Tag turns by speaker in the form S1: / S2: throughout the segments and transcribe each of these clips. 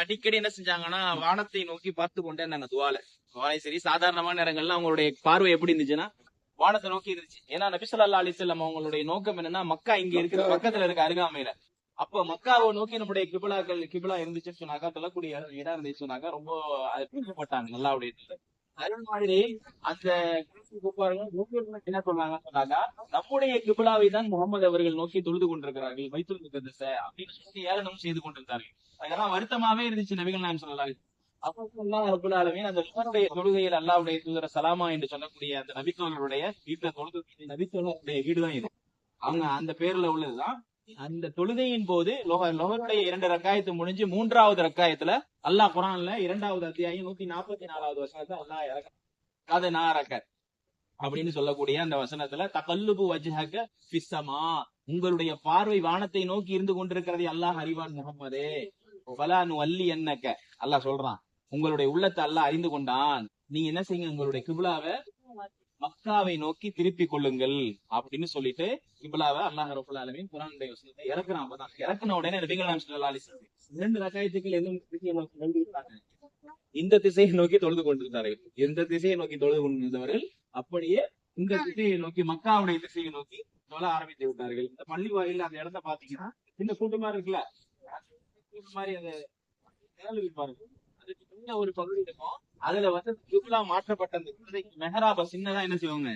S1: அடிக்கடி என்ன செஞ்சாங்கன்னா வானத்தை நோக்கி பார்த்து கொண்டே இருந்தாங்க துவால. துவாலை சரி சாதாரணமான நேரங்கள்ல அவங்களுடைய பார்வை எப்படி இருந்துச்சுன்னா வானத்தை நோக்கி இருந்துச்சு. ஏன்னா நபி ஸல்லல்லாஹு அலைஹி வஸல்லம் அவங்களுடைய நோக்கம் என்னன்னா மக்கா இங்க இருக்கிற பக்கத்துல இருக்க அருகாமையில. அப்ப மக்காவை நோக்கி நம்முடைய கிபிலாக்கள் கிபிலா இருந்துச்சுன்னு சொன்னாக்கா தொழக்கூடிய இடம் இருந்துச்சு சொன்னாக்கா ரொம்ப பிரிக்கப்பட்டாங்க நல்லாவுடைய அதே மாதிரி அந்த என்ன சொல்றாங்க சொன்னாக்கா நம்முடைய கிபிலாவை தான் முகமது அவர்கள் நோக்கி தொழுது கொண்டிருக்கிறார்கள் வைத்துல் முகத்தஸ அப்படின்னு சொல்லி ஏளனம் செய்து கொண்டிருந்தார்கள். அதெல்லாம் வருத்தமாவே இருந்துச்சு நபிகள் நான் சொல்லலாம் அப்போ அந்த உமருடைய தொழுகையில் அல்லாவுடைய தூதர சலாமா என்று சொல்லக்கூடிய அந்த நபித்தோழருடைய வீட்டுல தொழுது நபித்தோழருடைய வீடுதான் இது. அவங்க அந்த பேர்ல உள்ளதுதான் அந்த தொழுகையின் போது லோகருடைய இரண்டு ரக்காயத்து முடிஞ்சு மூன்றாவது ரக்காயத்துல அல்லாஹ் குரான்ல இரண்டாவது அத்தியாயம் நூத்தி நாற்பத்தி நாலாவது வசனத்தை அல்லாஹ் இறக்க அது நாரக்க அப்படின்னு சொல்லக்கூடிய அந்த வசனத்துல தகல்லுபு வஜ்ஹக பிசமா உங்களுடைய பார்வை வானத்தை நோக்கி இருந்து கொண்டிருக்கிறதை அல்லாஹ் அறிவான் முகம்மதே. வலானு வள்ளி என்னக்க அல்லாஹ் சொல்றான் உங்களுடைய உள்ளத்தை அல்லாஹ் அறிந்து கொண்டான். நீங்க என்ன செய்யுங்க? உங்களுடைய கிபிலாவை மக்காவை நோக்கி திருப்பி கொள்ளுங்கள் அப்படின்னு சொல்லிட்டு கிபிலாவை அல்லாஹ் ரபுல் ஆலமீன் குரானுடைய வசனத்தை இறக்குறான். அப்பதான் இறக்குன உடனே நபிகள் இரண்டு நோக்கி நோக்கி இருந்தாங்க? இந்த திசையை நோக்கி தொழுது கொண்டிருந்தார்கள். எந்த திசையை நோக்கி தொழுது கொண்டிருந்தவர்கள்? அப்படியே இந்த திசையை நோக்கி மக்காவுடைய திசையை நோக்கி தொழ ஆரம்பித்து விட்டார்கள். இந்த பள்ளி வாயில அந்த இடத்த பாத்தீங்கன்னா இந்த கூட்டமா இருக்குல்ல மாதிரி அந்த இருப்பாரு அதுக்கு ஒரு பகுதி இருக்கும். அதுல வந்து கிப்லா மாற்றப்பட்ட அந்த குதிரைக்கு மெஹராப சின்னதா என்ன செய்வாங்க?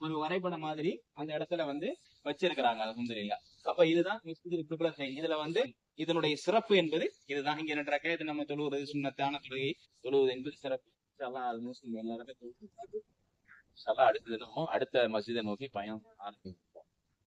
S1: ஒரு வரைபடம் மாதிரி அந்த இடத்துல வந்து வச்சிருக்கிறாங்க அல்ஹம்துலில்லாஹ் அப்ப இதுதான் இதுல வந்து இதனுடைய சிறப்பு என்பது இதுதான். இங்க ரெண்டு ரக்காயத்து நம்ம தொழுவது சுண்ணத்தான தொழுகை தொழுவது என்பது சிறப்பு. எல்லாருமே தொழுது அடுத்தது நம்ம அடுத்த மசிதை நோக்கி பயணம் ஆரம்பிக்கும்